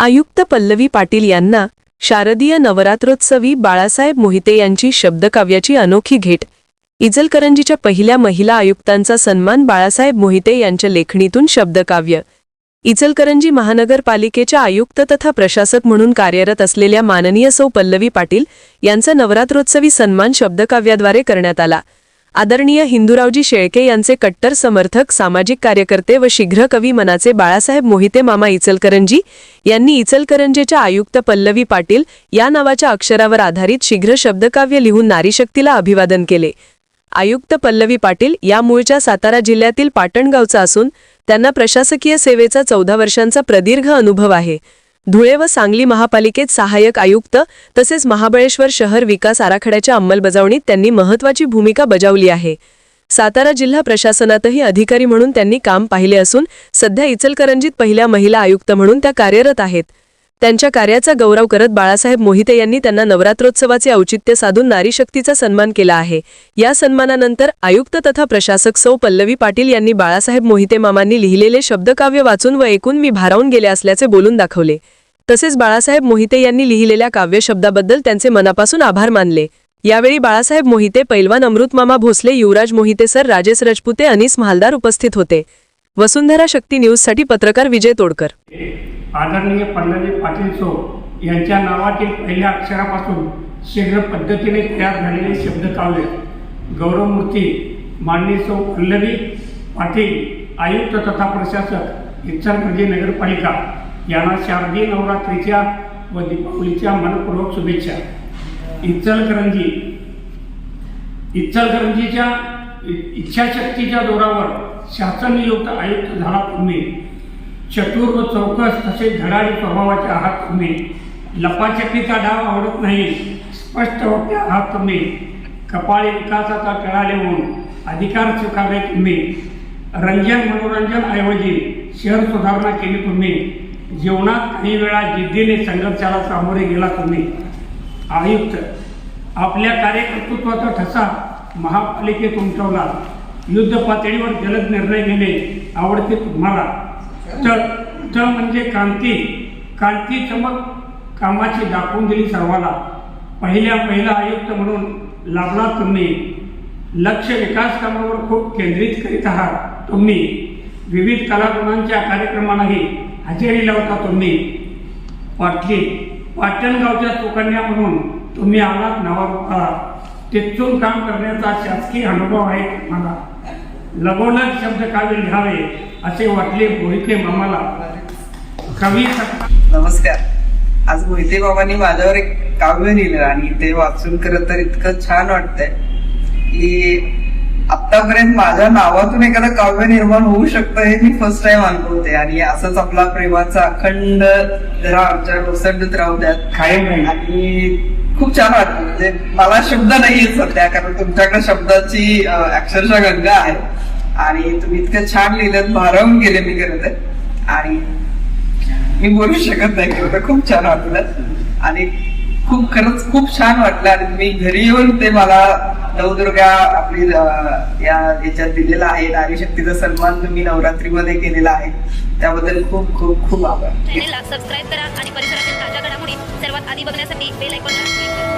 आयुक्त पल्लवी पाटील यांना शारदीय नवरात्रोत्सवी बाळासाहेब मोहिते यांची शब्दकाव्याची अनोखी घेट. इचलकरंजीच्या पहिल्या महिला आयुक्तांचा सन्मान बाळासाहेब मोहिते यांच्या लेखणीतून शब्दकाव्य. इचलकरंजी महानगरपालिकेच्या आयुक्त तथा प्रशासक म्हणून कार्यरत असलेल्या माननीय सौ पल्लवी पाटील यांचा नवरात्रोत्सवी सन्मान शब्दकाव्याद्वारे करण्यात आला. आदरणीय हिंदूरावजी शेळके यांचे कट्टर समर्थक सामाजिक कार्यकर्ते व शीघ्र कवी मनाचे बाळासाहेब मोहिते मामा इचलकरंजी यांनी इचलकरंजेच्या आयुक्त पल्लवी पाटील या नावाच्या अक्षरावर आधारित शीघ्र शब्दकाव्य लिहून नारीशक्तीला अभिवादन केले. आयुक्त पल्लवी पाटील या मूळच्या सातारा जिल्ह्यातील पाटणगावचा असून त्यांना प्रशासकीय सेवेचा चौदा वर्षांचा प्रदीर्घ अनुभव आहे. धुळे व सांगली महापालिकेत सहाय्यक आयुक्त तसेच महाबळेश्वर शहर विकास आराखड्याच्या अंमलबजावणीत त्यांनी महत्वाची भूमिका बजावली आहे. सातारा जिल्हा प्रशासनातही अधिकारी म्हणून त्यांनी काम पाहिले असून सध्या इचलकरंजीत पहिल्या महिला आयुक्त म्हणून त्या कार्यरत आहेत. त्यांच्या कार्याचा गौरव करत बाळासाहेब मोहिते यांनी त्यांना नवरात्रोत्सवाचे औचित्य साधून नारी शक्तीचा सन्मान केला आहे. या सन्मानानंतर आयुक्त तथा प्रशासक सौ पल्लवी पाटील यांनी बाळासाहेब मोहिते मामांनी लिहिलेले शब्दकाव्य वाचून व ऐकून मी भारावून गेले असल्याचे बोलून दाखवले. तसेच बाळासाहेब मोहिते यांनी लिहिलेल्या काव्यशब्दाबद्दल त्यांचे मनापासून आभार मानले. यावेळी बाळासाहेब मोहिते पैलवान अमृतमामा भोसले युवराज मोहिते सर राजेश रजपुते अनिस महालदार उपस्थित होते. वसुंधरा शक्ती न्यूजसाठी पत्रकार विजय तोडकर. आदरणीय पल्लवी पाटील सो यांच्या नावातील पहिल्या अक्षरापासून शीघ्र पद्धतीने तयार झालेले शब्दकाव्य गौरवमूर्ती माननीय सौ पल्लवी पाटील आयुक्त तथा प्रशासक इचलकरंजी नगरपालिका. यांना शारदीय नवरात्रीच्या व दीपावलीच्या मनपूर्वक शुभेच्छा. इचलकरंजी. इचलकरंजीच्या इच्छाशक्तीच्या जोरावर शासन नियुक्त आयुक्त झाला तुम्ही चतुर व चौकस तसेच धडाडी प्रभावाच्या आहात तुम्ही लपाछपीचा डाव आवडत नाही स्पष्ट होते आहात तुम्ही कपाळी विकासाचा टळा लिहून अधिकार स्वीकारले तुम्ही रंजन मनोरंजन ऐवजी शहर सुधारणा केली तुम्ही जीवनात काही वेळा जिद्दीने संघर्षाला सामोरे गेला तुम्ही. आयुक्त आपल्या कार्यकर्तृत्वाचा ठसा महापालिकेत उमटवला युद्ध पातळीवर जलद निर्णय घेणे आवडते तुम्हाला. तर त म्हणजे क्रांती. क्रांती चमक कामाची दाखवून दिली सर्वाला. पहिल्या पहिला आयुक्त म्हणून लाभला तुम्ही. लक्ष विकास कामावर खूप केंद्रित करीत आहात तुम्ही. विविध कलागुणांच्या कार्यक्रमांनाही हजेरी लावता तुम्ही. पाटली पाटणगावच्या चोकन्या म्हणून तुम्ही आलात नावारूपाला तिथून काम करण्याचा शासकीय अनुभव आहे तुम्हाला लगोलग शब्द काव्य लिहावे असे वाटले मोहिते मामाला. कवी नमस्कार. आज मोहिते बाबांनी माझ्यावर एक काव्य लिहिलं आणि ते वाचून खरं तर इतकं छान वाटतंय की आतापर्यंत माझ्या नावातून एखादं काव्य निर्माण होऊ शकतं हे मी फर्स्ट टाइम अनुभवते आणि असंच आपला प्रेमाचा अखंड जरा आमच्या ओसंडत राहू द्यात. राहील. आणि खूप छान वाटतं म्हणजे मला शब्द नाही सध्या कारण तुमच्याकडे शब्दाची अक्षरशः गंगा आहे. आणि तुम्ही इतकं छान लिहिलं भारावून गेले मी खरं तर. आणि मी बोलू शकत नाही खरं खूप छान वाटलं. आणि खूप खरंच खूप छान वाटलं. आणि मी घरी येऊन ते मला नवदुर्गा आपली या याच्यात दिलेला आहे. नारी शक्तीचा सन्मान तुम्ही नवरात्रीमध्ये केलेला आहे. त्याबद्दल खूप खूप खूप आभार. चॅनेलला सबस्क्राईब करा आणि परिसरातील ताज्या घडामोडी सर्वात आधी बघण्यासाठी बेल आयकॉनला